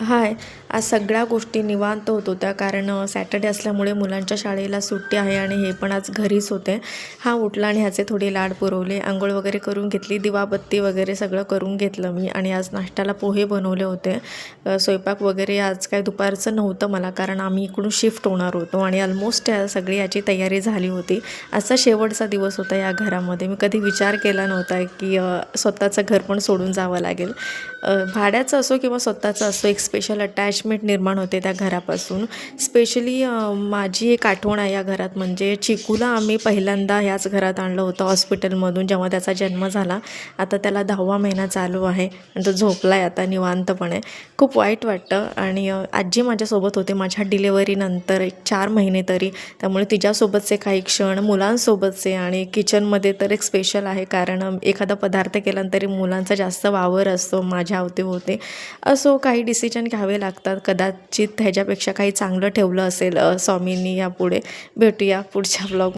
हाय आज सगळ्या गोष्टी निवांत होत होत्या कारण सॅटर्डे असल्यामुळे मुलांच्या शाळेला सुट्टी आहे आणि हे पण आज घरीच होते. हा उठला आणि ह्याचे थोडे लाड पुरवले. आंघोळ वगैरे करून घेतली दिवाबत्ती वगैरे सगळं करून घेतलं मी आणि आज नाश्त्याला पोहे बनवले होते. स्वयंपाक वगैरे आज काय दुपारचं नव्हतं मला कारण आम्ही इकडून शिफ्ट होणार होतो आणि ऑलमोस्ट सगळी याची तयारी झाली होती. आजचा शेवटचा दिवस होता या घरामध्ये. मी कधी विचार केला नव्हता की स्वतःचं घर पण सोडून जावं लागेल. भाड्याचं असो किंवा स्वतःचं असो एक स्पेशल अटॅचमेंट निर्माण होते त्या घरापासून. स्पेशली माझी एक आठवण आहे या घरात. म्हणजे चिकूला आम्ही पहिल्यांदा ह्याच घरात आणलं होतं हॉस्पिटलमधून जेव्हा त्याचा जन्म झाला. आता त्याला दहावा महिना चालू आहे. आणि तो झोपला आहे आता निवांतपणे. खूप वाईट वाटतं. आणि आजी माझ्यासोबत होते माझ्या डिलेवरीनंतर एक चार महिने तरी. त्यामुळे तिच्यासोबतचे काही क्षण मुलांसोबतचे आणि किचनमध्ये तर एक स्पेशल आहे. कारण एखादा पदार्थ केल्यानंतर मुलांचा जास्त वावर असतो माझ्या अवतीभोवती असो काही डिसिजन घ्यावे लागतात. कदाचित ह्याच्यापेक्षा काही चांगलं ठेवलं असेल स्वामींनी यापुढे. भेटूया पुढच्या ब्लॉग